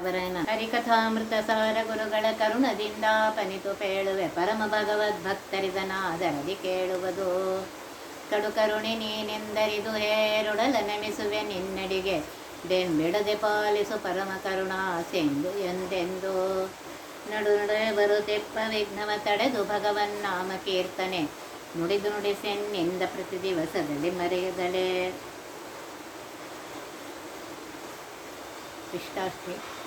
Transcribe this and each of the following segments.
ಅವರನ ಹರಿಕಥಾಮೃತ ಸಾರ ಗುರುಗಳ ಕರುಣದಿಂದ ಪನಿತು ಪೇಳುವೆ ಪರಮ ಭಗವದ್ ಭಕ್ತರಿದನಾದರದಿ ಕೇಳುವುದು. ಕಡು ಕರುಣಿ ನೀನೆಂದರಿದು ಹೇರುಡಲ ನೆನೆಸುವೆ ನಿನ್ನಡಿಗೆ. ಬೆಂಬಿಡದೆ ಪಾಲಿಸು ಪರಮ ಕರುಣಾ ಸೆಂದು ಎಂದೆಂದು. ನಡು ನಡುವೆ ಬರುತ್ತೆಪ್ಪ ವಿಘ್ನವ ತಡೆದು ಭಗವನ್ ನಾಮ ಕೀರ್ತನೆ. ನುಡಿದು ನುಡಿಸೆನ್ನಿಂದ ಪ್ರತಿ ದಿವಸದಲ್ಲಿ ಮರೆಯದಳೆ. ಕೃಷ್ಣಾಷ್ಟಮಿ.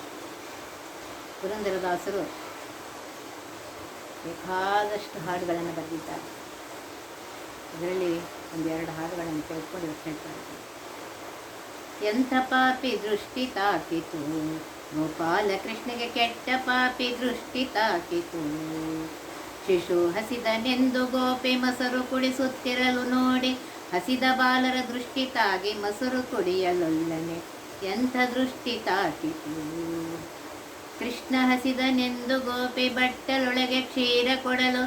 ಪುರಂದರದಾಸರು ಬೇಕಾದಷ್ಟು ಹಾಡುಗಳನ್ನು ಬರೆದಿದ್ದಾರೆ. ಅದರಲ್ಲಿ ಒಂದೆರಡು ಹಾಡುಗಳನ್ನು ಹೇಳ್ತಾ ಇದ್ದೀನಿ ಎಂಥ ಪಾಪಿ ದೃಷ್ಟಿ ತಾಕಿತು, ಗೋಪಾಲ ಕೃಷ್ಣಗೆ ಕೆಟ್ಟ ಪಾಪಿ ದೃಷ್ಟಿ ತಾಕಿತು. ಶಿಶು ಹಸಿದನೆಂದು ಗೋಪಿ ಮೊಸರು ಕುಡಿಸುತ್ತಿರಲು ನೋಡಿ, ಹಸಿದ ಬಾಲರ ದೃಷ್ಟಿ ತಾಗಿ ಮೊಸರು ಕುಡಿಯಲೊಲ್ಲನೆ. ಎಂಥ ದೃಷ್ಟಿ ತಾಕಿತು. ಕೃಷ್ಣ ಹಸಿದನೆಂದು ಗೋಪಿ ಬಟ್ಟಲೊಳಗೆ ಕ್ಷೀರ ಕೊಡಲು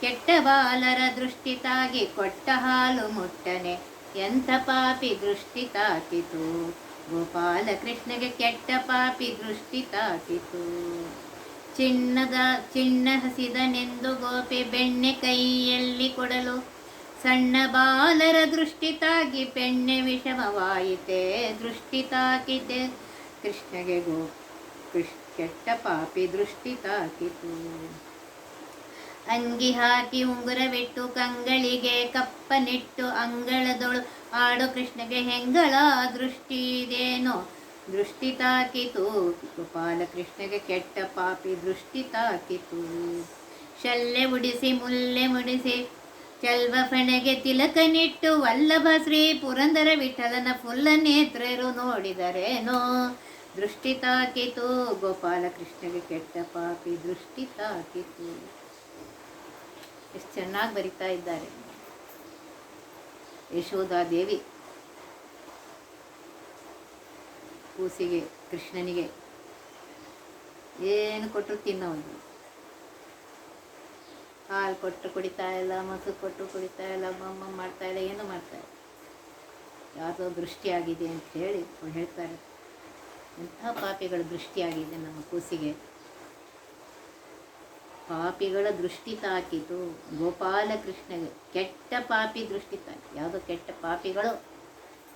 ಕೆಟ್ಟ ಬಾಲರ ದೃಷ್ಟಿ ತಾಗಿ ಕೊಟ್ಟ ಹಾಲು ಮುಟ್ಟನೆ. ಎಂಥ ಪಾಪಿ ದೃಷ್ಟಿ ತಾಕಿತು ಗೋಪಾಲ ಕೃಷ್ಣಗೆ ಕೆಟ್ಟ ಪಾಪಿ ದೃಷ್ಟಿ ತಾಕಿತು ಚಿನ್ನದ, ಚಿನ್ನ ಹಸಿದನೆಂದು ಗೋಪಿ ಬೆಣ್ಣೆ ಕೈಯಲ್ಲಿ ಕೊಡಲು ಸಣ್ಣ ಬಾಲರ ದೃಷ್ಟಿ ತಾಗಿ ಬೆಣ್ಣೆ ವಿಷಮವಾಯಿತೆ ದೃಷ್ಟಿ ತಾಕಿತೆ. ಕೃಷ್ಣಗೆ ಗೋ ಕೃಷ್ ಕೆಟ್ಟ ಪಾಪಿ ದೃಷ್ಟಿ ತಾಕಿತು. ಅಂಗಿ ಹಾಕಿ ಉಂಗುರವಿಟ್ಟು ಕಂಗಳಿಗೆ ಕಪ್ಪನಿಟ್ಟು ಅಂಗಳದೊಳು ಆಡು ಕೃಷ್ಣಗೆ ಹೆಂಗಳ ದೃಷ್ಟಿ ಇದೇನೋ ದೃಷ್ಟಿ ತಾಕಿತು. ಗೋಪಾಲ ಕೃಷ್ಣಗೆ ಕೆಟ್ಟ ಪಾಪಿ ದೃಷ್ಟಿ ತಾಕಿತು. ಶಲ್ಲೆ ಉಡಿಸಿ ಮುಲ್ಲೆ ಮುಡಿಸಿ ಚಲ್ವ ಫಣೆಗೆ ತಿಲಕನಿಟ್ಟು ವಲ್ಲಭ ಶ್ರೀ ಪುರಂದರ ವಿಠಲನ ಫುಲ್ಲ ನೇತ್ರರು ನೋಡಿದರೇನೋ? ದೃಷ್ಟಿ ತಾಕಿತು ಗೋಪಾಲಕೃಷ್ಣಗೆ ಕೆಟ್ಟ ಪಾಪಿ ದೃಷ್ಟಿ ತಾಕಿತು ಎಷ್ಟು ಚೆನ್ನಾಗಿ ಬರಿತಾ ಇದ್ದಾರೆ. ಯಶೋಧಾದೇವಿ ಕೂಸಿಗೆ ಕೃಷ್ಣನಿಗೆ ಏನು ಕೊಟ್ಟರು ತಿನ್ನೋದು. ಹಾಲು ಕೊಟ್ಟು ಕುಡಿತಾ ಇಲ್ಲ ಮೊಸರು ಕೊಟ್ಟು ಕುಡಿತಾ ಇಲ್ಲ ಮಮ್ಮ ಮಾಡ್ತಾ ಇಲ್ಲ, ಏನು ಮಾಡ್ತಾ ಇಲ್ಲ. ಯಾವುದೋ ದೃಷ್ಟಿಯಾಗಿದೆ ಅಂತ ಹೇಳಿ ಹೇಳ್ತಾರೆ ಎಂಥ ಪಾಪಿಗಳ ದೃಷ್ಟಿಯಾಗಿದೆ ನಮ್ಮ ಕೂಸಿಗೆ. ಪಾಪಿಗಳ ದೃಷ್ಟಿ ತಾಕಿತು. ಗೋಪಾಲಕೃಷ್ಣ ಕೆಟ್ಟ ಪಾಪಿ ದೃಷ್ಟಿ ತಾಕಿ ಯಾವುದೋ ಕೆಟ್ಟ ಪಾಪಿಗಳು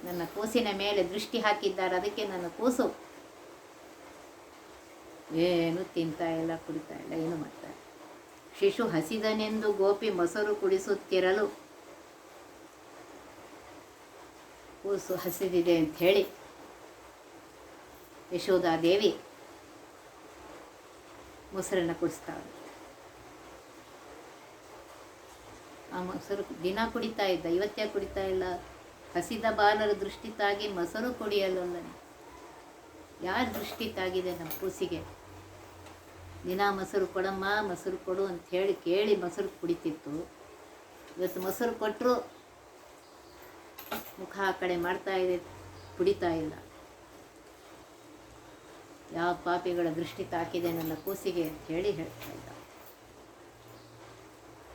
ನನ್ನ ಕೂಸಿನ ಮೇಲೆ ದೃಷ್ಟಿ ಹಾಕಿದ್ದಾರೆ. ಅದಕ್ಕೆ ನನ್ನ ಕೂಸು ಏನು ತಿಂತಾ ಇಲ್ಲ, ಕುಡಿತಾ ಇಲ್ಲ, ಏನು ಮಾಡ್ತಾರೆ ಶಿಶು ಹಸಿದನೆಂದು ಗೋಪಿ ಮೊಸರು ಕುಡಿಸುತ್ತಿರಲು ಕೂಸು ಹಸಿದಿದೆ ಅಂತ ಹೇಳಿ ಯಶೋಧಾದೇವಿ ಮೊಸರನ್ನು ಕುಡಿಸ್ತಾಳೆ. ಆ ಮೊಸರು ದಿನ ಕುಡಿತಾ ಇದ್ದ, ಇವತ್ತೇ ಕುಡಿತಾ ಇಲ್ಲ. ಹಸಿದ ಬಾಲರ ದೃಷ್ಟಿ ತಾಗಿ ಮೊಸರು ಕುಡಿಯಲೊಲ್ಲನೆ. ಯಾರ ದೃಷ್ಟಿ ತಾಗಿದೆ ನಮ್ಮ ಕೂಸಿಗೆ? ದಿನ ಮೊಸರು ಕೊಡಮ್ಮ, ಮೊಸರು ಕೊಡು ಅಂತ ಹೇಳಿ ಕೇಳಿ ಮೊಸರು ಕುಡಿತಿತ್ತು. ಇವತ್ತು ಮೊಸರು ಕೊಟ್ಟರು ಮುಖ ಕಡೆ ಮಾಡ್ತಾ ಇದೆ, ಕುಡಿತಾ ಇಲ್ಲ. ಯಾವ ಪಾಪಿಗಳ ದೃಷ್ಟಿ ತಾಕಿದೆ ನನ್ನ ಕೂಸಿಗೆ ಅಂತ ಹೇಳಿ ಹೇಳ್ತಾ ಇದ್ದ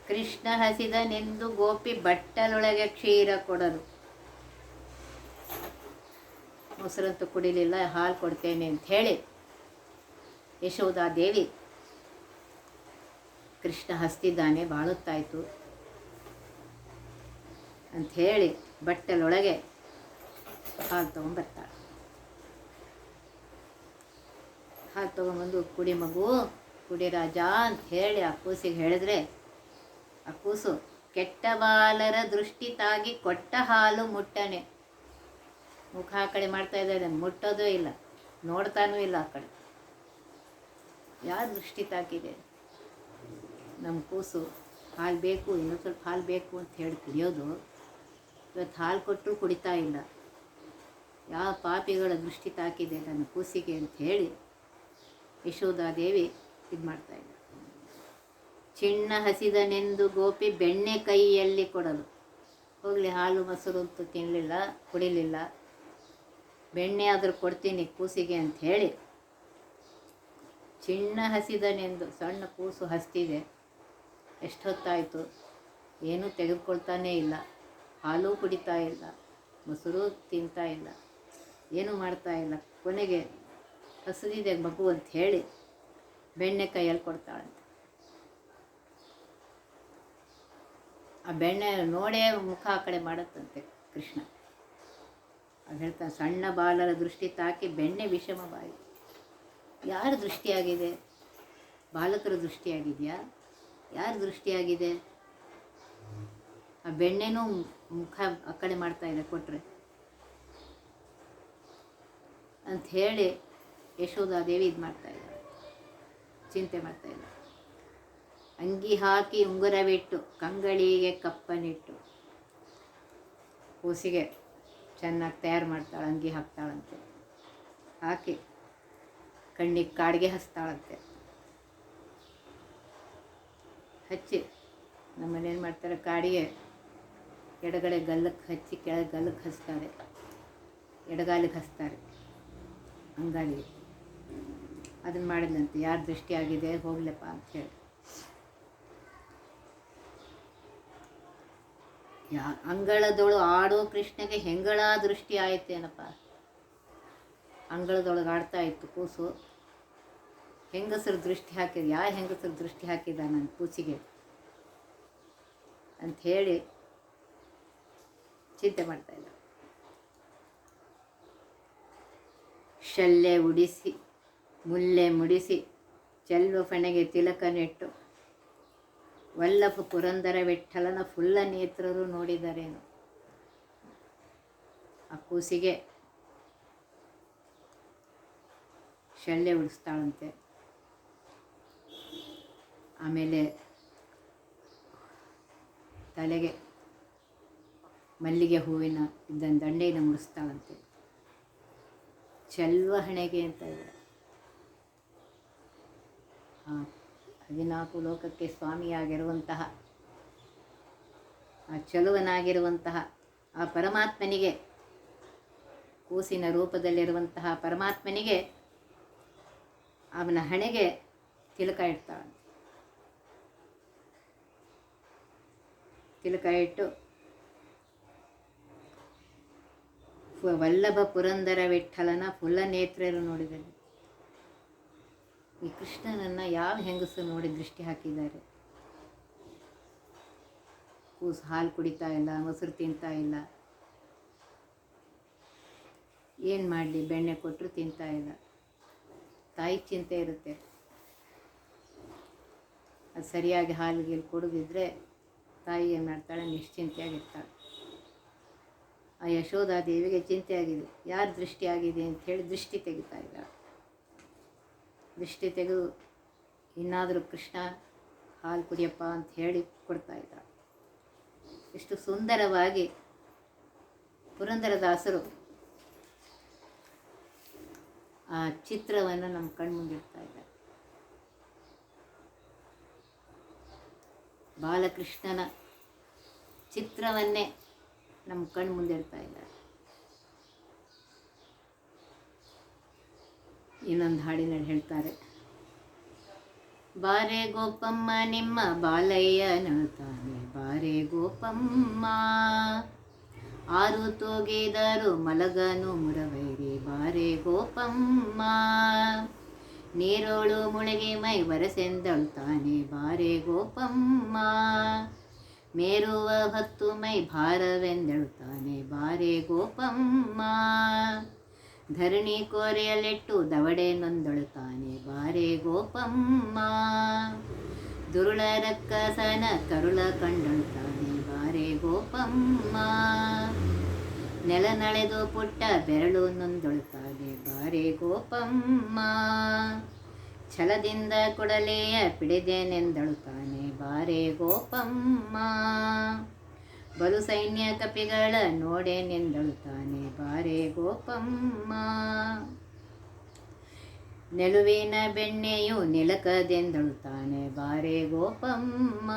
ಕೃಷ್ಣ ಹಸಿದನೆಂದು ಗೋಪಿ ಬಟ್ಟಲೊಳಗೆ ಕ್ಷೀರ ಕೊಡಲು. ಮೊಸರಂತೂ ಕುಡಿಲಿಲ್ಲ, ಹಾಲು ಕೊಡ್ತೇನೆ ಅಂತ ಹೇಳಿ ಯಶೋಧಾದೇವಿ ಕೃಷ್ಣ ಹಸ್ತಿದ್ದಾನೆ, ಬಾಳುತ್ತಾಯಿತು ಅಂತ ಹೇಳಿ ಬಟ್ಟಲೊಳಗೆ ಹಾಲು ತೊಗೊಂಬರ್ತಾಳೆ. ಹಾಲು ತೊಗೊಂಬಂದು ಕುಡಿ ಮಗು, ಕುಡಿ ರಾಜ ಅಂತ ಹೇಳಿ ಆ ಕೂಸಿಗೆ ಹೇಳಿದ್ರೆ, ಆ ಕೂಸು ಕೆಟ್ಟ ಬಾಲರ ದೃಷ್ಟಿ ತಾಗಿ ಕೊಟ್ಟ ಹಾಲು ಮುಟ್ಟನೆ. ಮುಖ ಆ ಕಡೆ ಮಾಡ್ತಾ ಇದ್ದಾರೆ ಮುಟ್ಟೋದು ಇಲ್ಲ, ನೋಡ್ತಾನೂ ಇಲ್ಲ ಆ ಕಡೆ. ಯಾವ ದೃಷ್ಟಿ ತಾಕಿದೆ? ನಮ್ಮ ಕೂಸು ಹಾಲು ಬೇಕು, ಇನ್ನೊಂದು ಸ್ವಲ್ಪ ಹಾಲು ಬೇಕು ಅಂತ ಹೇಳಿ ಕುಡಿಯೋದು, ಇವತ್ತು ಹಾಲು ಕೊಟ್ಟರು ಕುಡಿತಾ ಇಲ್ಲ. ಯಾವ ಪಾಪಿಗಳ ದೃಷ್ಟಿ ತಾಕಿದೆ ನನ್ನ ಕೂಸಿಗೆ ಅಂತ ಹೇಳಿ ಯಶೋಧಾದೇವಿ ಇದು ಮಾಡ್ತಾ ಇದ್ದ. ಚಿಣ್ಣ ಹಸಿದನೆಂದು ಗೋಪಿ ಬೆಣ್ಣೆ ಕೈಯಲ್ಲಿ ಕೊಡಲು. ಹೋಗಲಿ, ಹಾಲು, ಮೊಸರು ಅಂತೂ ತಿನ್ನಲಿಲ್ಲ ಕುಡಿಲಿಲ್ಲ. ಬೆಣ್ಣೆ ಆದರೂ ಕೊಡ್ತೀನಿ ಕೂಸಿಗೆ ಅಂತ ಹೇಳಿ ಚಿಣ್ಣ ಹಸಿದನೆಂದು ಸಣ್ಣ ಕೂಸು ಹಸ್ತಿದೆ. ಎಷ್ಟೊತ್ತಾಯಿತು ಏನೂ ತೆಗೆದುಕೊಳ್ತಾನೇ ಇಲ್ಲ. ಹಾಲು ಕುಡಿತಾ ಇಲ್ಲ, ಮೊಸರು ತಿಂತಾ ಇಲ್ಲ, ಏನೂ ಮಾಡ್ತಾ ಇಲ್ಲ. ಕೊನೆಗೆ ಹಸಿದಿದೆ ಮಗು ಅಂತ ಹೇಳಿ ಬೆಣ್ಣೆ ಕೈಯಲ್ಲಿ ಕೊಡ್ತಾಳಂತೆ. ಆ ಬೆಣ್ಣೆ ನೋಡೇ ಮುಖ ಆ ಕಡೆ ಮಾಡುತ್ತಂತೆ ಕೃಷ್ಣ. ಅದು ಹೇಳ್ತಾನೆ ಸಣ್ಣ ಬಾಲರ ದೃಷ್ಟಿ ತಾಕಿ ಬೆಣ್ಣೆ ವಿಷಮವಾಗಿ ಯಾರ ದೃಷ್ಟಿಯಾಗಿದೆ? ಬಾಲಕರ ದೃಷ್ಟಿಯಾಗಿದೆಯಾ? ಯಾರ ದೃಷ್ಟಿಯಾಗಿದೆ? ಆ ಬೆಣ್ಣೆನೂ ಮುಖ ಆ ಕಡೆ ಮಾಡ್ತಾ ಇದೆ ಕೊಟ್ಟರೆ ಅಂತ ಹೇಳಿ ಯಶೋಧಾದೇವಿ ಇದು ಮಾಡ್ತಾ ಇದ್ದಾರೆ. ಚಿಂತೆ ಮಾಡ್ತಾ ಇದ್ದಾಳೆ ಅಂಗಿ ಹಾಕಿ ಉಂಗುರವಿಟ್ಟು ಕಂಗಳಿಗೆ ಕಪ್ಪನಿಟ್ಟು ಕೂಸಿಗೆ ಚೆನ್ನಾಗಿ ತಯಾರು ಮಾಡ್ತಾಳೆ, ಅಂಗಿ ಹಾಕ್ತಾಳಂತೆ. ಹಾಕಿ ಕಣ್ಣಿಗೆ ಕಾಡಿಗೆ ಹಚ್ತಾಳಂತೆ. ಹಚ್ಚಿ ನಮ್ಮನೇನು ಮಾಡ್ತಾರೆ, ಕಾಡಿಗೆ ಎಡಗಡೆ ಗಲ್ಲಕ್ಕೆ ಹಚ್ಚಿ ಕೆಳಗೆ ಗಲ್ಲಕ್ಕೆ ಹಚ್ತಾರೆ. ಎಡಗಾಲಿಗೆ ಹಚ್ತಾರೆ. ಅಂಗಾಲಿಗೆ. ಅದನ್ನು ಮಾಡಿದ್ನಂತೆ. ಯಾರು ದೃಷ್ಟಿ ಆಗಿದೆ, ಹೋಗ್ಲಪ್ಪ ಅಂತ ಹೇಳಿ. ಯಾ, ಅಂಗಳದೊಳು ಆಡೋ ಕೃಷ್ಣಗೆ ಹೆಂಗಳ ದೃಷ್ಟಿ ಆಯ್ತೇನಪ್ಪ. ಅಂಗಳದೊಳಗೆ ಆಡ್ತಾ ಇತ್ತು ಕೂಸು. ಹೆಂಗಸರು ದೃಷ್ಟಿ ಹಾಕಿದ ಯಾ ಹೆಂಗಸರು ದೃಷ್ಟಿ ಹಾಕಿದ ನನ್ನ ಕೂಸಿಗೆ? ಅಂತ ಹೇಳಿ ಚಿಂತೆ ಮಾಡ್ತಾ ಇಲ್ಲ ಶಲ್ಯ ಉಡಿಸಿ ಮುಲ್ಲೆ ಮುಡಿಸಿ ಚೆಲ್ವ ಫಣೆಗೆ ತಿಲಕ ನೆಟ್ಟು ವಲ್ಲಭ ಪುರಂದರ ವಿಠಲನ ಫುಲ್ಲ ನೇತ್ರರು ನೋಡಿದರೇನು? ಆ ಕೂಸಿಗೆ ಶಲ್ಯ ಉಡಿಸ್ತಾಳಂತೆ ಆಮೇಲೆ ತಲೆಗೆ ಮಲ್ಲಿಗೆ ಹೂವಿನ ಇದ್ದ ದಂಡೆಯನ್ನು ಮುಡಿಸ್ತಾಳಂತೆ. ಚೆಲ್ವ ಹಣೆಗೆ ಅಂತ ಇದೆ. ಆ ಹದಿನಾಲ್ಕು ಲೋಕಕ್ಕೆ ಸ್ವಾಮಿಯಾಗಿರುವಂತಹ, ಆ ಚಲುವನಾಗಿರುವಂತಹ, ಆ ಪರಮಾತ್ಮನಿಗೆ, ಕೂಸಿನ ರೂಪದಲ್ಲಿರುವಂತಹ ಪರಮಾತ್ಮನಿಗೆ ಅವನ ಹಣೆಗೆ ತಿಲಕ ಇಡ್ತಾಳೆ. ತಿಲಕ ಇಟ್ಟು ವಲ್ಲಭ ಪುರಂದರ ವಿಠಲನ ಫುಲ್ಲ ನೇತ್ರರು ನೋಡಿದರು ಈ ಕೃಷ್ಣನನ್ನು ಯಾವ ಹೆಂಗಸು ನೋಡಿ ದೃಷ್ಟಿ ಹಾಕಿದ್ದಾರೆ? ಕೂಸು ಹಾಲು ಕುಡಿತಾ ಇಲ್ಲ, ಮೊಸರು ತಿಂತಾ ಇಲ್ಲ. ಏನು ಮಾಡಲಿ? ಬೆಣ್ಣೆ ಕೊಟ್ಟರು ತಿಂತಾ ಇಲ್ಲ. ತಾಯಿ ಚಿಂತೆ ಇರುತ್ತೆ. ಅದು ಸರಿಯಾಗಿ ಹಾಲು ಗೀಲು ಕೊಡದಿದ್ರೆ ತಾಯಿ ಏನು ಮಾಡ್ತಾಳೆ? ನಿಶ್ಚಿಂತೆಯಾಗಿರ್ತಾಳೆ. ಆ ಯಶೋಧ ದೇವಿಗೆ ಚಿಂತೆ ಆಗಿದೆ ಯಾರು ದೃಷ್ಟಿ ಆಗಿದೆ ಅಂತ ಹೇಳಿ ದೃಷ್ಟಿ ತೆಗಿತಾ ಇದ್ದಾಳೆ. ದೃಷ್ಟಿ ತೆಗೆದು ಇನ್ನಾದರೂ ಕೃಷ್ಣ ಹಾಲು ಕುಡಿಯಪ್ಪ ಅಂತ ಹೇಳಿ ಕೊಡ್ತಾ ಇದ್ದ ಎಷ್ಟು ಸುಂದರವಾಗಿ ಪುರಂದರದಾಸರು ಆ ಚಿತ್ರವನ್ನು ನಮ್ಮ ಕಣ್ಮುಂದಿಡ್ತಾ ಇದ್ದಾರೆ. ಬಾಲಕೃಷ್ಣನ ಚಿತ್ರವನ್ನೇ ನಮ್ಮ ಕಣ್ಮುಂದಿಡ್ತಾ ಇದ್ದಾರೆ. ಇನ್ನೊಂದು ಹಾಡಿನಲ್ಲಿ ಹೇಳ್ತಾರೆ. ಬಾರೆ ಗೋಪಮ್ಮ, ನಿಮ್ಮ ಬಾಲಯ್ಯನ ತಾನೆ. ಬಾರೆ ಗೋಪಮ್ಮ, ಆರು ತೋಗೆದರು ಮಲಗನು ಮುರವೈರಿ. ಬಾರೆ ಗೋಪಮ್ಮ, ನೀರೋಳು ಮುಳುಗಿ ಮೈ ಬರಸೆಂದಳು ತಾನೆ. ಬಾರೆ ಗೋಪಮ್ಮ, ಮೇರುವ ಹತ್ತು ಮೈ ಭಾರವೆಂದಳ್ತಾನೆ ಬಾರೆ ಗೋಪಮ್ಮ ಧರಣಿ ಕೋರೆಯಲ್ಲಿಟ್ಟು ದವಡೆ ನೊಂದಳು ತಾನೆ ಬಾರೆ ಗೋಪಮ್ಮ. ದುರುಳ ರಕ್ಕಸನ ಕರುಳ ಕಂಡಳು ತಾನೆ ಬಾರೆ ಗೋಪಮ್ಮ. ನೆಲ ನಳೆದು ಪುಟ್ಟ ಬೆರಳು ನೊಂದಳು ತಾನೆ ಬಾರೆ ಗೋಪಮ್ಮ. ಛಲದಿಂದ ಕೊಡಲೆಯ ಪಿಡಿದೆನೆಂದಳು ತಾನೆ ಬಾರೆ ಗೋಪಮ್ಮ. ಬಲು ಸೈನ್ಯ ಕಪಿಗಳ ನೋಡೇನೆಂದಳು ತಾನೆ ಬಾರೆ ಗೋಪಮ್ಮ. ನೆಲುವಿನ ಬೆಣ್ಣೆಯು ನೆಲಕದೆಂದಳು ತಾನೆ ಬಾರೆ ಗೋಪಮ್ಮ.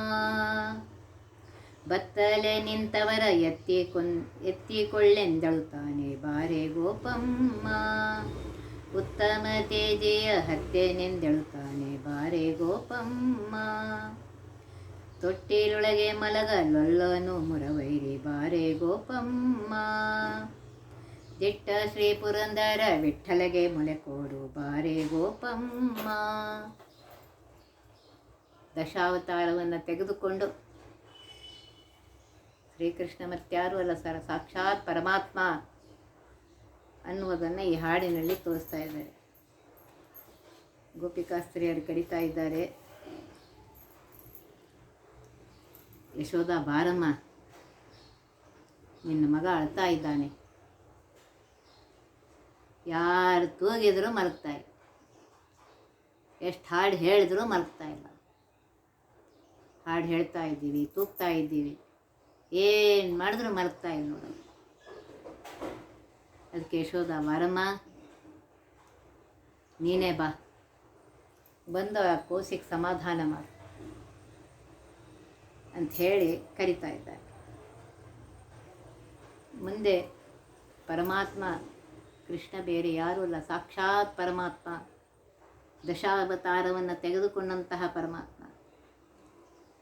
ಬತ್ತಲೆ ನಿಂತವರ ಎತ್ತಿ ಕೊನ್, ಎತ್ತಿಕೊಳ್ಳೆಂದಳು ತಾನೆ ಬಾರೆ ಗೋಪಮ್ಮ. ಉತ್ತಮ ತೇಜೆಯ ಹತ್ತೆನೆಂದಳು ತಾನೆ ಬಾರೆ ಗೋಪಮ್ಮ. ತೊಟ್ಟಿಲೊಳಗೆ ಮಲಗ ಲೊಲ್ಲನು ಮುರವೈರಿ ಬಾರೆ ಗೋಪಮ್ಮ. ದಿಟ್ಟ ಶ್ರೀ ಪುರಂದರ ವಿಠ್ಠಲಗೆ ಕೊಡು ಬಾರೆ ಗೋಪಮ್ಮ. ದಶಾವತಾರವನ್ನು ತೆಗೆದುಕೊಂಡು ಶ್ರೀಕೃಷ್ಣ ಮತ್ಯಾರು ಅಲ್ಲ ಸರ, ಸಾಕ್ಷಾತ್ ಪರಮಾತ್ಮ ಅನ್ನುವುದನ್ನು ಈ ಹಾಡಿನಲ್ಲಿ ತೋರಿಸ್ತಾ ಇದ್ದಾರೆ. ಗೋಪಿಕಾಸ್ತ್ರೀಯರು ಕರೀತಾ ಇದ್ದಾರೆ. ಯಶೋಧ, ಬಾರಮ್ಮ, ನಿನ್ನ ಮಗ ಅಳ್ತಾ ಇದ್ದಾನೆ. ಯಾರು ತೂಗಿದ್ರೂ ಮಲಗ್ತಾ ಇಲ್ಲ. ಎಷ್ಟು ಹಾಡು ಹೇಳಿದ್ರೂ ಮಲಗ್ತಾ ಇಲ್ಲ. ಹಾಡು ಹೇಳ್ತಾ ಇದ್ದೀವಿ, ತೂಗ್ತಾ ಇದ್ದೀವಿ. ಏನು ಮಾಡಿದ್ರು ಮಲಗ್ತಾ ಇಲ್ಲ ನೋಡು ಅದಕ್ಕೆ ಯಶೋಧ, ಬಾರಮ್ಮ, ನೀನೇ ಬಾ. ಬಂದು ಆ ಕೋಸಿಗೆ ಸಮಾಧಾನ ಮಾಡು. ಅಂತ ಹೇಳಿ ಕರಿತಾ ಇದ್ದಾರೆ. ಮುಂದೆ ಪರಮಾತ್ಮ, ಕೃಷ್ಣ ಬೇರೆ ಯಾರೂ ಅಲ್ಲ, ಸಾಕ್ಷಾತ್ ಪರಮಾತ್ಮ, ದಶಾವತಾರವನ್ನು ತೆಗೆದುಕೊಂಡಂತಹ ಪರಮಾತ್ಮ.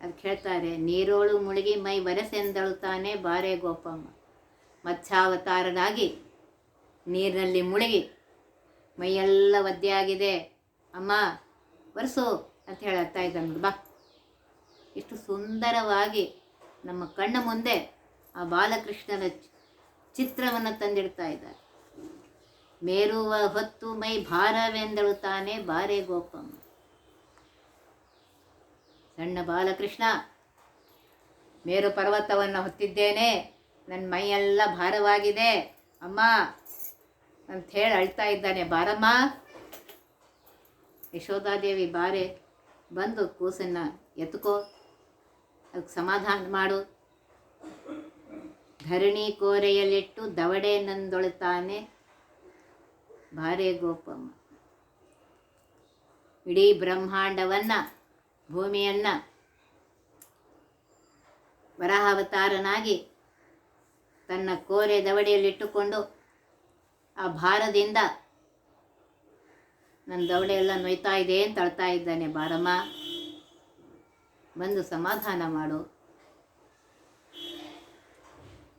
ಅದಕ್ಕೆ ಹೇಳ್ತಾರೆ ನೀರೋಳು ಮುಳುಗಿ ಮೈ ಬರೆಸೆಂದಳುತ್ತಾನೆ ಬಾರೆ ಗೋಪಮ್ಮ. ಮತ್ಸ್ಯಾವತಾರನಾಗಿ ನೀರಿನಲ್ಲಿ ಮುಳುಗಿ ಮೈಯೆಲ್ಲ ಒದ್ದೆಯಾಗಿದೆ. ಅಮ್ಮ, ಒರೆಸು ಅಂತ ಹೇಳುತ್ತಾ ಇದ್ದಾನೆ ಬಾ. ಇಷ್ಟು ಸುಂದರವಾಗಿ ನಮ್ಮ ಕಣ್ಣ ಮುಂದೆ ಆ ಬಾಲಕೃಷ್ಣನ ಚಿತ್ರವನ್ನು ತಂದಿಡ್ತಾ ಇದ್ದಾರೆ. ಮೇರುವ ಹೊತ್ತು ಮೈ ಭಾರವೆಂದಳುತ್ತಾನೆ ಬಾರೆ ಗೋಪಮ್ಮ ಸಣ್ಣ ಬಾಲಕೃಷ್ಣ, ಮೇರು ಪರ್ವತವನ್ನು ಹೊತ್ತಿದ್ದೇನೆ ನನ್ನ ಮೈಯೆಲ್ಲ ಭಾರವಾಗಿದೆ. ಅಮ್ಮ ಅಂತ ಹೇಳಿ ಅಳ್ತಾ ಇದ್ದಾನೆ, ಬಾರಮ್ಮ. ಯಶೋಧಾದೇವಿ ಬಾರೆ ಬಂದು ಕೂಸನ್ನು ಎತ್ಕೋ. ಅದಕ್ಕೆ ಸಮಾಧಾನ ಮಾಡು. ಧರಣಿ ಕೋರೆಯಲ್ಲಿಟ್ಟು ದವಡೆ ನಂದೊಳುತ್ತಾನೆ ಭಾರೇ ಗೋಪಮ್ಮ. ಇಡೀ ಬ್ರಹ್ಮಾಂಡವನ್ನು, ಭೂಮಿಯನ್ನು ವರಾಹಾವತಾರನಾಗಿ ತನ್ನ ಕೋರೆ ದವಡೆಯಲ್ಲಿಟ್ಟುಕೊಂಡು ಆ ಭಾರದಿಂದ ನನ್ನ ದವಡೆ ಎಲ್ಲ ನೋಯ್ತಾ ಇದೆ ಅಂತ ಅಳ್ತಾ ಇದ್ದಾನೆ ಬಾರಮ್ಮ. ಬಂದು ಸಮಾಧಾನ ಮಾಡು.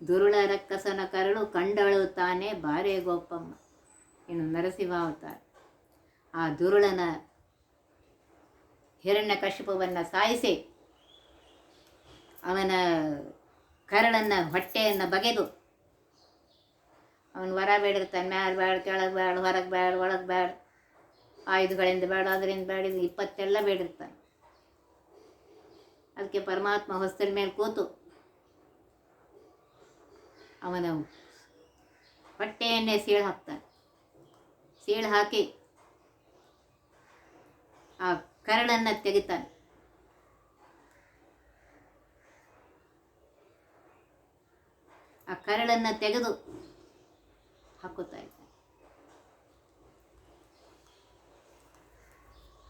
ದುರುಳ ರಕ್ಕಸನ ಕರಳು ಕಂಡಳು ತಾನೇ ಬಾರೆ ಗೋಪಮ್ಮ. ಇನ್ನು ನರಸಿಂಹಾವತಾರ ಆ ದುರುಳನ ಹಿರಣ್ಯ ಕಶ್ಯಪವನ್ನು ಸಾಯಿಸಿ ಅವನ ಕರಳನ್ನು ಹೊಟ್ಟೆಯನ್ನು ಬಗೆದು ಅವನು ಹೊರ ಬೇಡಿರ್ತಾನೆ ಮ್ಯಾಲ ಬೇಡ ಕೆಳಗೆ ಬೇಡ ಹೊರಗೆ ಬೇಡ ಒಳಗೆ ಬೇಡ ಆಯುಧಗಳಿಂದ ಬೇಡ ಅದರಿಂದ ಬೇಡ ಇದು ಇಪ್ಪತ್ತೆಲ್ಲ ಬೇಡಿರ್ತಾನೆ. ಅದಕ್ಕೆ ಪರಮಾತ್ಮ ಹೊಸ್ತಲ ಮೇಲೆ ಕೂತು ಅವನ ಬಟ್ಟೆಯನ್ನೇ ಸೀಳು ಹಾಕ್ತಾನೆ. ಸೀಳು ಹಾಕಿ ಆ ಕರಳನ್ನು ತೆಗಿತಾನೆ. ಆ ಕರಳನ್ನು ತೆಗೆದು ಹಾಕುತ್ತಾ ಇದ್ದಾನೆ.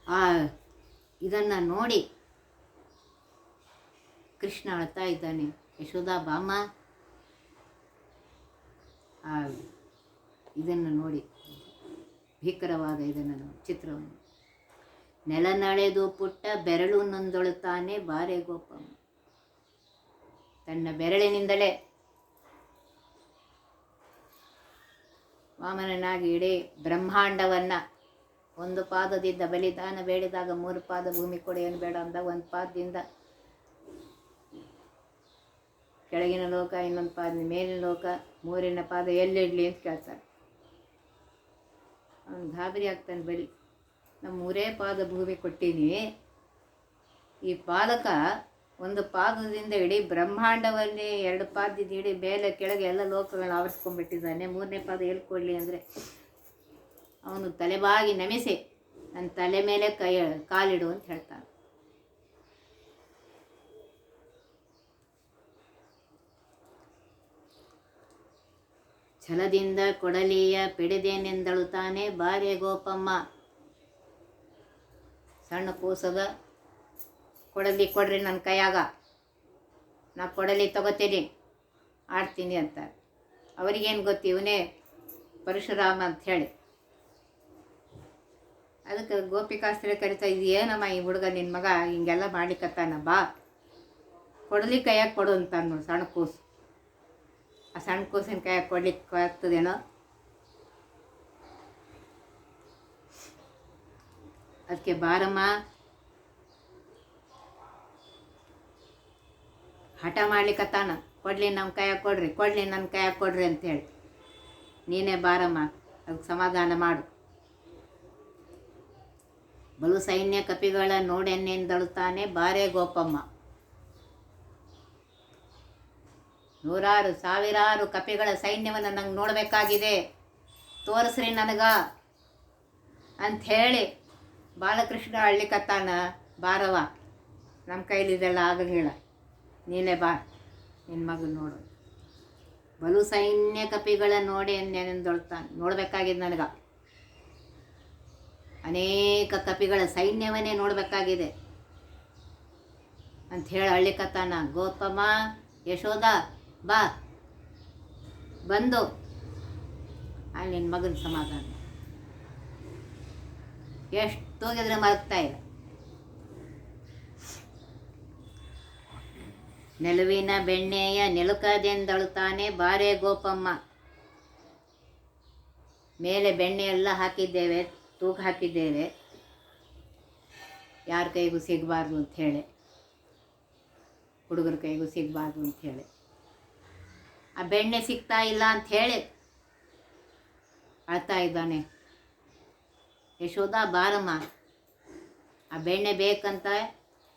ಆ ಇದನ್ನು ನೋಡಿ ಕೃಷ್ಣ ಅಳ್ತಾ ಇದ್ದಾನೆ. ಯಶೋಧಾ ಬಾಮ. ಆ, ಇದನ್ನು ನೋಡಿ. ಭೀಕರವಾದ ಇದನ್ನು ನೋಡಿ, ಚಿತ್ರವನ್ನು. ನೆಲನಳೆದು ಪುಟ್ಟ ಬೆರಳು ನೊಂದೊಳುತ್ತಾನೆ ಬಾರೆ ಗೋಪಮ್ಮ ತನ್ನ ಬೆರಳಿನಿಂದಲೇ ವಾಮನನಾಗಿ ಇಡೀ ಬ್ರಹ್ಮಾಂಡವನ್ನು ಒಂದು ಪಾದದಿಂದ ಬಲಿದಾನ ಬೇಡಿದಾಗ ಮೂರು ಪಾದ ಭೂಮಿ ಕೊಡೆಯನ್ನು ಬೇಡ ಅಂದಾಗ ಒಂದು ಪಾದದಿಂದ ಕೆಳಗಿನ ಲೋಕ, ಇನ್ನೊಂದು ಪಾದ ಮೇಲಿನ ಲೋಕ, ಮೂರಿನ ಪಾದ ಎಲ್ಲಿಡಲಿ ಅಂತ ಕೇಳ್ತಾರೆ. ಅವನು ಗಾಬರಿ ಆಗ್ತಾನೆ ಬಲಿ ನಮ್ಮ ಮೂರೇ ಪಾದ ಭೂಮಿ ಕೊಟ್ಟೀನಿ. ಈ ಪಾದಕ ಒಂದು ಪಾದದಿಂದ ಇಡೀ ಬ್ರಹ್ಮಾಂಡವನ್ನೇ ಎರಡು ಪಾದದಿಂದ ಇಡೀ ಮೇಲೆ, ಕೆಳಗೆ ಎಲ್ಲ ಲೋಕಗಳನ್ನ ಆವರಿಸ್ಕೊಂಡ್ಬಿಟ್ಟಿದ್ದಾನೆ. ಮೂರನೇ ಪಾದ ಎಲ್ಲಿ ಕೊಡಲಿ ಅಂದರೆ ಅವನು ತಲೆಬಾಗಿ ನಮಿಸಿ, ನನ್ನ ತಲೆ ಮೇಲೆ ಕೈ, ಕಾಲಿಡು ಅಂತ ಹೇಳ್ತಾನೆ. ಛಲದಿಂದ ಕೊಡಲಿಯ ಪಿಡಿದೇನೆಂದಳುತ್ತಾನೆ ಬಾರೆ ಗೋಪಮ್ಮ. ಸಣ್ಣ ಕೂಸದ ಕೊಡಲಿ ಕೊಡ್ರಿ ನನ್ನ ಕೈಯಾಗ. ನಾ ಕೊಡಲಿ ತಗೋತೀನಿ, ಆಡ್ತೀನಿ ಅಂತ ಅವರಿಗೇನು ಗೊತ್ತು ಇವನೇ ಪರಶುರಾಮ ಅಂತ ಹೇಳಿ. ಅದಕ್ಕೆ ಗೋಪಿಕಾಸ್ತ್ರ ಕರಿತಾ ಇದು ಏನಮ್ಮ ಈ ಹುಡುಗ ನಿನ್ನ ಮಗ ಹಿಂಗೆಲ್ಲ ಮಾಡ್ಲಿಕ್ಕತ್ತಾನ ಬಾ ಕೊಡಲಿ ಕೈಯಾಗ ಕೊಡು ಅಂತ ನೋಡಿ ಸಣ್ಣ ಕೂಸು. ಆ ಸಣ್ಣ ಕೂಸಿನಕಾಯಿ ಕೊಡ್ಲಿಕ್ಕೆ ಆಗ್ತದೇನೋ ಅದಕ್ಕೆ ಬಾರಮ್ಮ. ಹಠ ಮಾಡ್ಲಿಕ್ಕತ್ತಾನ ಕೊಡಲಿ ನಮ್ಮ ಕೈಯ ಕೊಡ್ರಿ, ಕೊಡಲಿ ನನ್ನ ಕೈಯಾಗ ಕೊಡ್ರಿ ಅಂತೇಳಿ ನೀನೇ ಬಾರಮ್ಮ, ಅದಕ್ಕೆ ಸಮಾಧಾನ ಮಾಡು. ಬಲು ಸೈನ್ಯ ಕಪಿಗಳ ನೋಡೆನ್ನೆಂದಳುತ್ತಾನೆ ಬಾರೇ ಗೋಪಮ್ಮ. ನೂರಾರು ಸಾವಿರಾರು ಕಪಿಗಳ ಸೈನ್ಯವನ್ನು ನಂಗೆ ನೋಡಬೇಕಾಗಿದೆ. ತೋರಿಸ್ರಿ ನನಗ. ಅಂಥೇಳಿ ಬಾಲಕೃಷ್ಣ ಹಳ್ಳಿಕತ್ತಾನ ಬಾರವ ನಮ್ಮ ಕೈಲಿದೆಲ್ಲ ಆಗಲಿಲ್ಲ ನೀನೇ ಬಾ ನಿನ್ನ ಮಗನ ನೋಡು. ಬಲು ಸೈನ್ಯ ಕಪಿಗಳ ನೋಡಿ ನೆನೆದೊಳ್ತಾನೆ ನೋಡಬೇಕಾಗಿದೆ ನನಗೆ. ಅನೇಕ ಕಪಿಗಳ ಸೈನ್ಯವನ್ನೇ ನೋಡಬೇಕಾಗಿದೆ. ಅಂತ ಹೇಳಿ ಅಳ್ಳಿಕತ್ತಾನ ಗೋಪಮ್ಮ ಯಶೋದ ಬಾ. ಬಂದು. ಅಲ್ಲಿ ನಿನ್ನ ಮಗನ ಸಮಾಧಾನ. ಎಷ್ಟು ತೂಗಿದ್ರೆ ಮರಗ್ತಾ ಇಲ್ಲ ನೆಲುವಿನ ಬೆಣ್ಣೆಯ ನೆಲುಕದೆಂದಳುತ್ತಾನೆ ಬಾರೆ ಗೋಪಮ್ಮ. ಮೇಲೆ ಬೆಣ್ಣೆ ಎಲ್ಲ ಹಾಕಿದ್ದೇವೆ, ತೂಕ ಹಾಕಿದ್ದೇವೆ. ಯಾರ ಕೈಗೂ ಸಿಗಬಾರ್ದು ಅಂಥೇಳಿ ಹುಡುಗರ ಕೈಗೂ ಸಿಗಬಾರ್ದು ಅಂಥೇಳಿ ಆ ಬೆಣ್ಣೆ ಸಿಗ್ತಾ ಇಲ್ಲ ಅಂತ ಹೇಳಿ ಅಳ್ತಾ ಇದ್ದಾನೆ. ಯಶೋಧ ಬಾರಮ್ಮ, ಆ ಬೆಣ್ಣೆ ಬೇಕಂತ,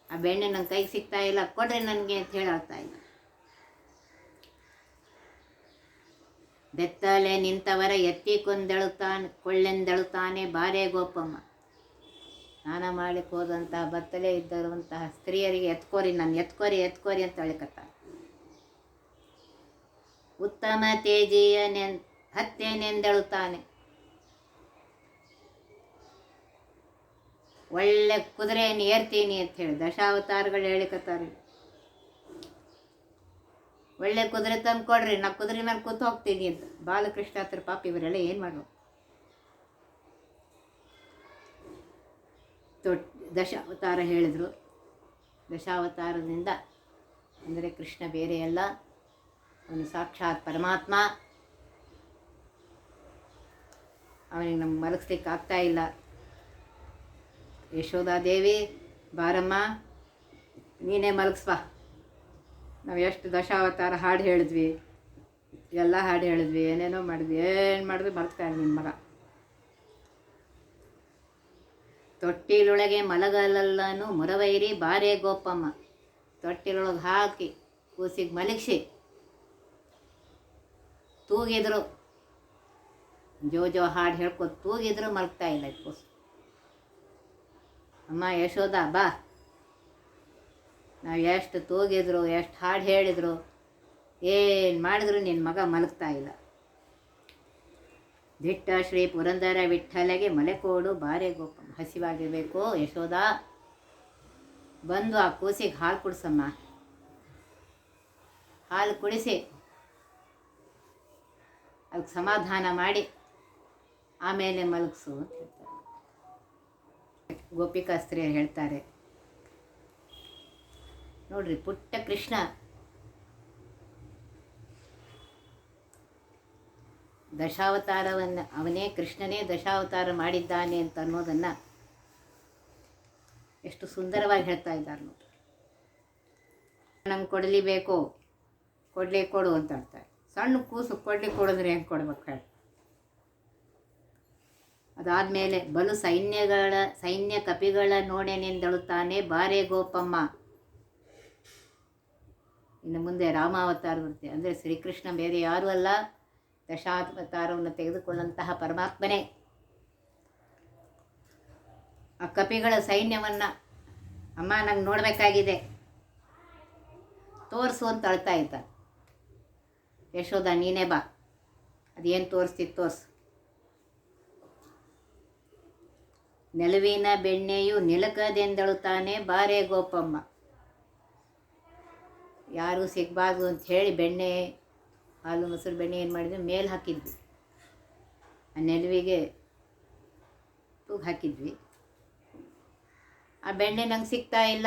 ಆ ಬೆಣ್ಣೆ ನನ್ನ ಕೈಗೆ ಸಿಗ್ತಾ ಇಲ್ಲ, ಕೊಡ್ರಿ ನನಗೆ ಅಂತ ಹೇಳಿ ಅಳ್ತಾ ಇದ್ದ ಬೆತ್ತಲೆ ನಿಂತವರ ಎತ್ತಿ ಕೊಂದೆಳುತ್ತಾನೆ, ಕೊಳ್ಳೆಂದೆಳುತ್ತಾನೆ ಬಾರೆ ಗೋಪಮ್ಮ. ಸ್ನಾನ ಮಾಡಲಿಕ್ಕೆ ಹೋದಂತಹ, ಬತ್ತಲೆ ಇದ್ದರುವಂತಹ ಸ್ತ್ರೀಯರಿಗೆ ಎತ್ಕೋರಿ, ನಾನು ಎತ್ಕೋರಿ ಎತ್ಕೋರಿ ಅಂತ ಅಳಿಕತ್ತ ಉತ್ತಮ ತೇಜಿಯ ನೆನ್ ಹತ್ಯೆನೆಂದೆಳುತ್ತಾನೆ ಒಳ್ಳೆ ಕುದುರೆಯನ್ನು ಏರ್ತೀನಿ ಅಂತ ಹೇಳಿ, ದಶಾವತಾರಗಳು ಹೇಳಿಕತ್ತಾರೆ ಒಳ್ಳೆ ಕುದುರೆ ತಂದು ಕೊಡ್ರಿ ನಾ ಕುದುರೆ ಮೇಲೆ ಕೂತ್ ಹೋಗ್ತೀನಿ ಅಂತ. ಬಾಲಕೃಷ್ಣ ಹತ್ರ ಪಾಪ ಇವರೆಲ್ಲ ಏನು ಮಾಡುವ ತೊಟ್, ದಶಾವತಾರ ಹೇಳಿದರು. ದಶಾವತಾರದಿಂದ, ಅಂದರೆ ಕೃಷ್ಣ ಬೇರೆ ಅಲ್ಲ. ಅವನು ಸಾಕ್ಷಾತ್ ಪರಮಾತ್ಮ. ಅವನಿಗೆ ನಮ್ಗೆ ಮಲಗಿಸ್ಲಿಕ್ಕೆ ಆಗ್ತಾ ಇಲ್ಲ. ಯಶೋಧಾದೇವಿ ಬಾರಮ್ಮ, ನೀನೇ ಮಲಗಿಸ್ಬಾ ನಾವು ಎಷ್ಟು ದಶಾವತಾರ ಹಾಡು ಹೇಳಿದ್ವಿ, ಎಲ್ಲ ಹಾಡು ಹೇಳಿದ್ವಿ, ಏನೇನೋ ಮಾಡಿದ್ವಿ, ಏನು ಮಾಡಿದ್ವಿ ಮರ್ತಾ ಇಲ್ಲ ನಿನ್ನ ಮಗ. ತೊಟ್ಟಿಲೊಳಗೆ ಮಲಗಲಲ್ಲನು ಮುರವೈರಿ, ಬಾರೇ ಗೋಪಮ್ಮ. ತೊಟ್ಟಿಲೊಳಗೆ ಹಾಕಿ, ಕೂಸಿಗೆ ಮಲಗಿಸಿ ತೂಗಿದ್ರು. ಜೋ ಜೋ ಹಾಡು ಹೇಳ್ಕೊ ತೂಗಿದ್ರು ಮಲಗ್ತಾ ಇಲ್ಲ ಕೂಸು ಅಮ್ಮ ಯಶೋದ ಬಾ. ನಾವು ಎಷ್ಟು ತೂಗಿದ್ರು, ಎಷ್ಟು ಹಾಡು ಹೇಳಿದ್ರು, ಏನು ಮಾಡಿದ್ರು ನಿನ್ನ ಮಗ ಮಲಗ್ತಾ ಇಲ್ಲ. ದಿಟ್ಟ ಶ್ರೀ ಪುರಂದರ ವಿಠ್ಠಲೆಗೆ ಮಲೆಕೋಡು ಬಾರೆ ಗೋಪಮ್ಮ ಹಸಿವಾಗಿರಬೇಕು, ಯಶೋಧ. ಬಂದು ಆ ಕೂಸಿಗೆ ಹಾಲು ಕುಡಿಸಮ್ಮ. ಹಾಲು ಕುಡಿಸಿ ಅದಕ್ಕೆ ಸಮಾಧಾನ ಮಾಡಿ ಆಮೇಲೆ ಮಲಗಿಸು ಅಂತ ಹೇಳ್ತಾರೆ. ಗೋಪಿಕಾ ಸ್ತ್ರೀಯರು ಹೇಳ್ತಾರೆ, ನೋಡ್ರಿ ಪುಟ್ಟ ಕೃಷ್ಣ ದಶಾವತಾರವನ್ನು, ಅವನೇ ಕೃಷ್ಣನೇ ದಶಾವತಾರ ಮಾಡಿದ್ದಾನೆ ಅಂತ ಅನ್ನೋದನ್ನು ಎಷ್ಟು ಸುಂದರವಾಗಿ ಹೇಳ್ತಾ ಇದ್ದಾರೆ ನೋಡಿ ಕೊಡಲಿ ಕೊಡಲಿಬೇಕು ಕೊಡಲೇ ಕೊಡು ಅಂತ ಹೇಳ್ತಾರೆ. ಸಣ್ಣ ಕೂಸು ಕೊಡ್ಲಿ ಕೊಡಿದ್ರೆ ಹೆಂಗೆ ಕೊಡ್ಬೇಕು ಹೇಳಿ. ಅದಾದಮೇಲೆ ಬಲು ಸೈನ್ಯಗಳ, ಸೈನ್ಯ ಕಪಿಗಳ ನೋಡೆನೆಂದಳುತ್ತಾನೆ ಬಾರೆ ಗೋಪಮ್ಮ. ಇನ್ನು ಮುಂದೆ ರಾಮಾವತಾರ ಬರುತ್ತೆ ಅಂದರೆ ಶ್ರೀಕೃಷ್ಣ ಬೇರೆ ಯಾರೂ ಅಲ್ಲ, ದಶಾವತಾರವನ್ನು ತೆಗೆದುಕೊಂಡಂತಹ ಪರಮಾತ್ಮನೇ. ಆ ಕಪಿಗಳ ಸೈನ್ಯವನ್ನು ಅಮ್ಮ ನಂಗೆ ನೋಡಬೇಕಾಗಿದೆ. ತೋರಿಸು ಅಂತ ಅಳ್ತಾ ಇದ್ದ ಯಶೋದ ನೀನೇ ಬಾ. ಅದೇನು ತೋರಿಸ್ತಿತ್ತು ತೋರಿಸು. ನೆಲುವಿನ ಬೆಣ್ಣೆಯು ನಿಲಕದೆಂದಳುತ್ತಾನೆ ಬಾರೆ ಗೋಪಮ್ಮ. ಯಾರೂ ಸಿಗಬಾರ್ದು ಅಂತ ಹೇಳಿ ಬೆಣ್ಣೆ, ಹಾಲು, ಮೊಸರು, ಬೆಣ್ಣೆ ಏನು ಮಾಡಿದ್ವಿ ಮೇಲೆ ಹಾಕಿದ್ವಿ. ಆ ನೆಲುವಿಗೆ ತೂಗು ಹಾಕಿದ್ವಿ. ಆ ಬೆಣ್ಣೆ ನಂಗೆ ಸಿಗ್ತಾ ಇಲ್ಲ.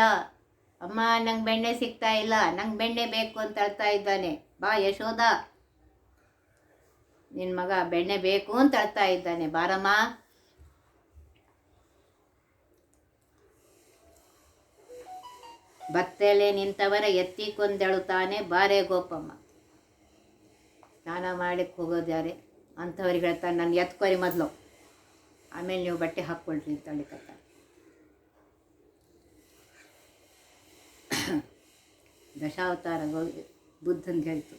ಅಮ್ಮ, ನಂಗೆ ಬೆಣ್ಣೆ ಸಿಗ್ತಾ ಇಲ್ಲ. ನಂಗೆ ಬೆಣ್ಣೆ ಬೇಕು ಅಂತ ಅಳ್ತಾ ಇದ್ದಾನೆ. ಬಾ ಯಶೋಧ. ನಿನ್ನ ಮಗ ಬೆಣ್ಣೆ ಬೇಕು ಅಂತ ಅಳ್ತಾ ಇದ್ದಾನೆ, ಬಾರಮ್ಮ. ಭತ್ತಲೆ ನಿಂತವರ ಎತ್ತಿಕೊಂದೆಳುತ್ತಾನೆ ಬಾರೆ ಗೋಪಮ್ಮ. ಸ್ನಾನ ಮಾಡಕ್ಕೆ ಹೋಗೋದ್ಯಾರೆ? ಅಂಥವ್ರಿಗೆ ಹೇಳ್ತಾನೆ ನಾನು ಎತ್ಕೊರಿ ಮೊದಲು. ಆಮೇಲೆ ನೀವು ಬಟ್ಟೆ ಹಾಕ್ಕೊಳ್ರಿ ಅಂತ ಹೇಳಿಕತ್ತಾರೆ ದಶಾವತಾರ ಬುದ್ಧಂದು ಹೇಳ್ತು.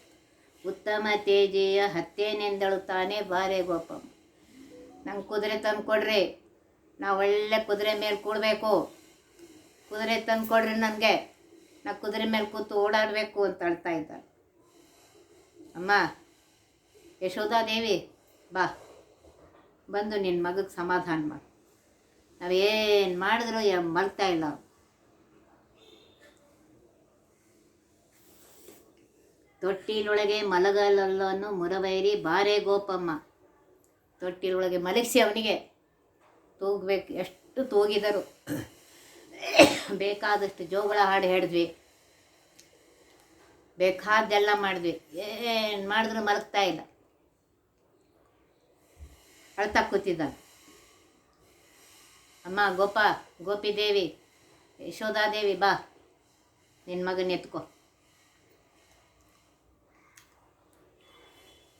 ಉತ್ತಮ ತೇಜೆಯ ಹತ್ತೇನೆಂದಳುತ್ತಾನೆ ಬಾರೆ ಗೋಪಮ್ಮ ನಂಗೆ ಕುದುರೆ ತಂದು ಕೊಡ್ರಿ. ನಾವು ಒಳ್ಳೆ ಕುದುರೆ ಮೇಲೆ ಕೂಡಬೇಕು. ಕುದುರೆ ತಂದು ಕೊಡ್ರಿ ನನಗೆ. ನಾ ಕುದುರೆ ಮೇಲೆ ಕೂತು ಓಡಾಡಬೇಕು ಅಂತ ಅಳ್ತಾ ಇದ್ದಾರೆ ಅಮ್ಮ ಯಶೋಧಾದೇವಿ ಬಾ. ಬಂದು ನಿನ್ನ ಮಗಕ್ಕೆ ಸಮಾಧಾನ ಮಾಡು. ನಾವೇನು ಮಾಡಿದ್ರು ಮರ್ತಾ ಇಲ್ಲ ತೊಟ್ಟಿಲೊಳಗೆ ಮಲಗಲಲ್ಲನ್ನು ಮುರವೈರಿ ಬಾರೆ ಗೋಪಮ್ಮ. ತೊಟ್ಟಿಲೊಳಗೆ ಮಲಗಿಸಿ ಅವನಿಗೆ ತೂಗಬೇಕು, ಎಷ್ಟು ತೂಗಿದರು. ಬೇಕಾದಷ್ಟು ಜೋಗಳ ಹಾಡು ಹೇಳಿದ್ವಿ. ಬೇಕಾದ್ದೆಲ್ಲ ಮಾಡಿದ್ವಿ. ಏನು ಮಾಡಿದ್ರು ಮಲಗ್ತಾ ಇಲ್ಲ. ಅಳ್ತಾ ಕೂತಿದ್ದ ಅಮ್ಮ, ಗೋಪ, ಗೋಪಿದೇವಿ ಯಶೋಧಾದೇವಿ ಬಾ. ನಿನ್ನ ಮಗನ ಎತ್ಕೋ.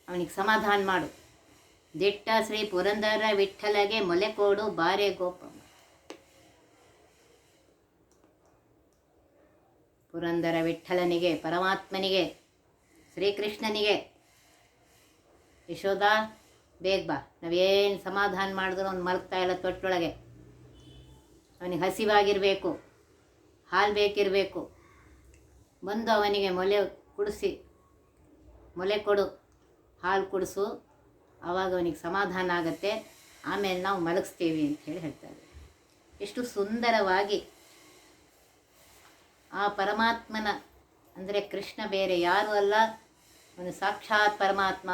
ಅವನಿಗೆ ಸಮಾಧಾನ ಮಾಡು. ದಿಟ್ಟ ಶ್ರೀ ಪುರಂದರ ವಿಠಲಗೆ ಮೊಲೆ ಕೊಡು, ಬಾರೆ ಗೋಪ ಪುರಂದರ ವಿಠಲನಿಗೆ ಪರಮಾತ್ಮನಿಗೆ, ಶ್ರೀಕೃಷ್ಣನಿಗೆ ಯಶೋಧ ಬೇಗ ಬಾ. ನಾವೇನು ಸಮಾಧಾನ ಮಾಡಿದ್ರು ಅವ್ನು ಮಲಗ್ತಾ ಇಲ್ಲ ತೊಟ್ಟೊಳಗೆ. ಅವನಿಗೆ ಹಸಿವಾಗಿರಬೇಕು, ಹಾಲು ಬೇಕಿರಬೇಕು. ಬಂದು ಅವನಿಗೆ ಮೊಲೆ ಕುಡಿಸಿ, ಮೊಲೆ ಕೊಡು. ಹಾಲು ಕುಡಿಸು ಆವಾಗ ಅವನಿಗೆ ಸಮಾಧಾನ ಆಗುತ್ತೆ. ಆಮೇಲೆ ನಾವು ಮಲಗಿಸ್ತೀವಿ ಅಂತ ಹೇಳಿ ಹೇಳ್ತಾರೆ. ಎಷ್ಟು ಸುಂದರವಾಗಿ ಆ ಪರಮಾತ್ಮನ, ಅಂದರೆ ಕೃಷ್ಣ ಬೇರೆ ಯಾರೂ ಅಲ್ಲ, ಅವನು ಸಾಕ್ಷಾತ್ ಪರಮಾತ್ಮ,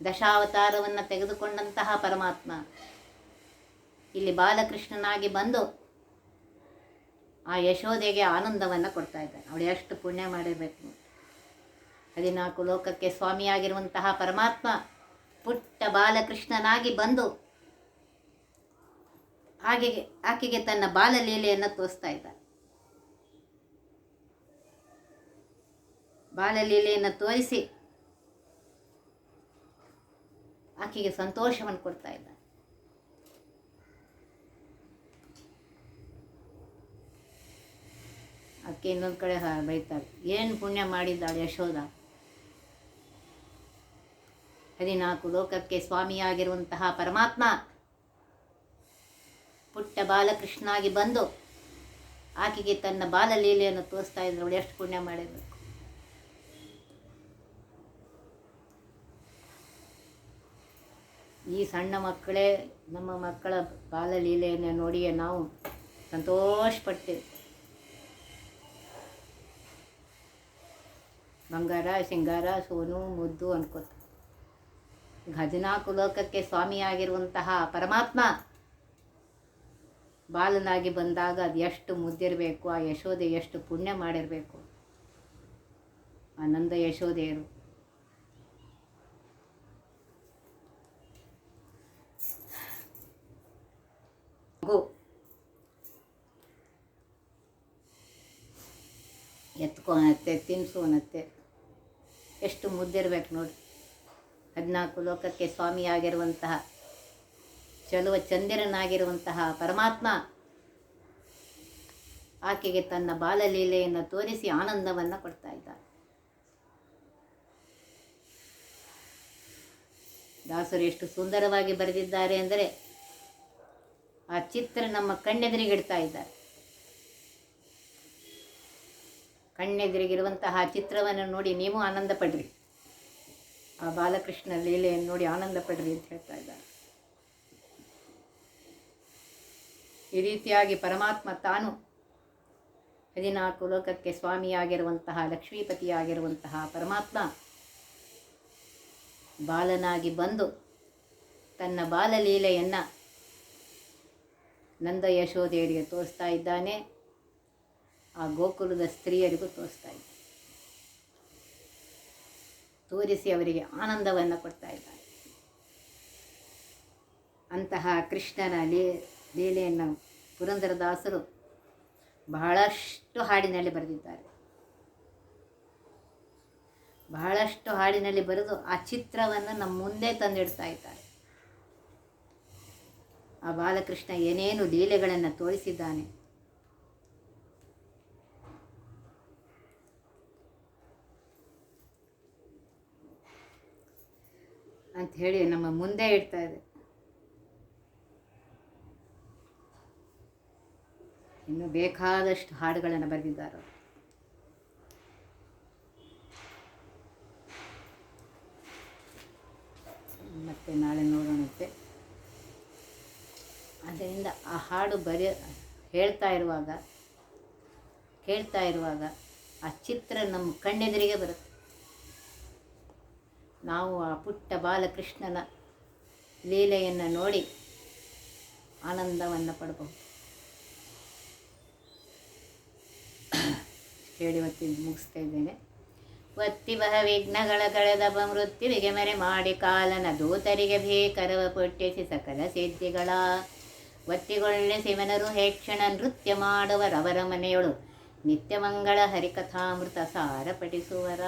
ದಶಾವತಾರವನ್ನು ತೆಗೆದುಕೊಂಡಂತಹ ಪರಮಾತ್ಮ. ಇಲ್ಲಿ ಬಾಲಕೃಷ್ಣನಾಗಿ ಬಂದು ಆ ಯಶೋದೆಗೆ ಆನಂದವನ್ನು ಕೊಡ್ತಾ ಇದ್ದಾನೆ ಅವಳು ಎಷ್ಟು ಪುಣ್ಯ ಮಾಡಿರಬೇಕು. ಹದಿನಾಲ್ಕು ಲೋಕಕ್ಕೆ ಸ್ವಾಮಿಯಾಗಿರುವಂತಹ ಪರಮಾತ್ಮ ಪುಟ್ಟ ಬಾಲಕೃಷ್ಣನಾಗಿ ಬಂದು ಹಾಗೆ ಆಕೆಗೆ ತನ್ನ ಬಾಲಲೀಲೆಯನ್ನು ತೋರಿಸ್ತಾ ಇದ್ದ ಬಾಲಲೀಲೆಯನ್ನು ತೋರಿಸಿ ಆಕೆಗೆ ಸಂತೋಷವನ್ನು ಕೊಡ್ತಾ ಇದ್ದ ಆಕೆ ಇನ್ನೊಂದು ಕಡೆ ಬೈತಾಳೆ, ಏನು ಪುಣ್ಯ ಮಾಡಿದ್ದಾಳೆ ಯಶೋಧ? ಹದಿನಾಲ್ಕು ಲೋಕಕ್ಕೆ ಸ್ವಾಮಿಯಾಗಿರುವಂತಹ ಪರಮಾತ್ಮ ಪುಟ್ಟ ಬಾಲಕೃಷ್ಣಾಗಿ ಬಂದು ಆಕೆಗೆ ತನ್ನ ಬಾಲಲೀಲೆಯನ್ನು ತೋರಿಸ್ತಾ ಇದ್ರು ಎಷ್ಟು ಪುಣ್ಯ ಮಾಡಿರಬೇಕು ಈ ಸಣ್ಣ ಮಕ್ಕಳೇ, ನಮ್ಮ ಮಕ್ಕಳ ಬಾಲಲೀಲೆಯನ್ನು ನೋಡಿಯೇ ನಾವು ಸಂತೋಷಪಡ್ತೇವೆ ಬಂಗಾರ ಸಿಂಗಾರ, ಸೋನು, ಮುದ್ದು ಅನ್ಕೋತ ಹದಿನಾಲ್ಕು ಲೋಕಕ್ಕೆ ಸ್ವಾಮಿಯಾಗಿರುವಂತಹ ಪರಮಾತ್ಮ ಬಾಲನಾಗಿ ಬಂದಾಗ ಅದು ಎಷ್ಟು ಮುದ್ದಿರಬೇಕು, ಆ ಯಶೋದೆ ಎಷ್ಟು ಪುಣ್ಯ ಮಾಡಿರಬೇಕು. ಆನಂದ ಯಶೋದೆಯರು ಎತ್ಕೊ ಅನ್ನತ್ತೆ ತಿನ್ಸು ಅನ್ನತ್ತೆ. ಎಷ್ಟು ಮುದ್ದಿರ್ಬೇಕು ನೋಡಿ. ಹದಿನಾಲ್ಕು ಲೋಕಕ್ಕೆ ಸ್ವಾಮಿಯಾಗಿರುವಂತಹ, ಚಲುವ ಚಂದಿರನಾಗಿರುವಂತಹ ಪರಮಾತ್ಮ ಆಕೆಗೆ ತನ್ನ ಬಾಲಲೀಲೆಯನ್ನು ತೋರಿಸಿ ಆನಂದವನ್ನು ಕೊಡ್ತಾ ಇದ್ದಾರೆ ದಾಸರು ಎಷ್ಟು ಸುಂದರವಾಗಿ ಬರೆದಿದ್ದಾರೆ ಅಂದರೆ, ಆ ಚಿತ್ರ ನಮ್ಮ ಕಣ್ಣೆದುರಿಗಿಡ್ತಾ ಇದ್ದಾರೆ. ಕಣ್ಣೆದುರಿಗಿರುವಂತಹ ಚಿತ್ರವನ್ನು ನೋಡಿ ನೀವು ಆನಂದ ಪಡ್ರಿ ಆ ಬಾಲಕೃಷ್ಣ ಲೀಲೆಯನ್ನು ನೋಡಿ ಆನಂದ ಪಡ್ರಿ ಅಂತ ಹೇಳ್ತಾ ಇದ್ದಾರೆ. ಈ ರೀತಿಯಾಗಿ ಪರಮಾತ್ಮ ತಾನು ಹದಿನಾಲ್ಕು ಲೋಕಕ್ಕೆ ಸ್ವಾಮಿಯಾಗಿರುವಂತಹ, ಲಕ್ಷ್ಮೀಪತಿಯಾಗಿರುವಂತಹ ಪರಮಾತ್ಮ ಬಾಲನಾಗಿ ಬಂದು ತನ್ನ ಬಾಲಲೀಲೆಯನ್ನು ನಂದ ಯಶೋದೆಯರಿಗೆ ತೋರಿಸ್ತಾ ಇದ್ದಾನೆ. ಆ ಗೋಕುಲದ ಸ್ತ್ರೀಯರಿಗೂ ತೋರಿಸ್ತಾ ಇದ್ದಾನೆ. ತೋರಿಸಿ ಅವರಿಗೆ ಆನಂದವನ್ನು ಕೊಡ್ತಾ ಇದ್ದಾರೆ. ಅಂತಹ ಕೃಷ್ಣನ ಲೀ, ಲೀಲೆಯನ್ನು ಪುರಂದರದಾಸರು ಬಹಳಷ್ಟು ಹಾಡಿನಲ್ಲಿ ಬರೆದಿದ್ದಾರೆ. ಬಹಳಷ್ಟು ಹಾಡಿನಲ್ಲಿ ಬರೆದು ಆ ಚಿತ್ರವನ್ನು ನಮ್ಮ ಮುಂದೆ ತಂದಿಡ್ತಾ ಇದ್ದಾರೆ. ಆ ಬಾಲಕೃಷ್ಣ ಏನೇನು ಲೀಲೆಗಳನ್ನು ತೋರಿಸಿದ್ದಾನೆ ಅಂತ ಹೇಳಿ ನಮ್ಮ ಮುಂದೆ ಇಡ್ತಾ ಇದೆ. ಇನ್ನು ಬೇಕಾದಷ್ಟು ಹಾಡುಗಳನ್ನು ಬರೆದಿದ್ದಾರೆ. ಮತ್ತೆ ನಾಳೆ ನೋಡೋಣಂತೆ. ಅದರಿಂದ ಆ ಹಾಡು ಬರೆಯ ಹೇಳ್ತಾ ಇರುವಾಗ, ಕೇಳ್ತಾ ಇರುವಾಗ ಆ ಚಿತ್ರ ನಮ್ಮ ಕಣ್ಣೆದುರಿಗೆ ಬರುತ್ತೆ. ನಾವು ಆ ಪುಟ್ಟ ಬಾಲಕೃಷ್ಣನ ಲೀಲೆಯನ್ನು ನೋಡಿ ಆನಂದವನ್ನು ಪಡಬಹುದು ಹೇಳಿ ಇವತ್ತಿನ ಮುಗಿಸ್ತಾ ಇದ್ದೇನೆ. ಒತ್ತಿ ಬಹ ವಿಘ್ನಗಳ ಕಳೆದ ಮೃತ್ಯುವಿಗೆ ಮರೆ ಮಾಡಿ ಕಾಲನ ದೂತರಿಗೆ ಭೀಕರವ ಪುಟ್ಟಿಸಿ ಸಕಲ ಸಿದ್ಧಿಗಳ. ಒತ್ತಿಗೊಳ್ಳೆ ಶಿವನರು ಹೇಕ್ಷಣ ನೃತ್ಯ ಮಾಡುವರವರ ಮನೆಯೊಳು ನಿತ್ಯಮಂಗಳ ಹರಿಕಥಾಮೃತ ಸಾರ ಪಠಿಸುವರ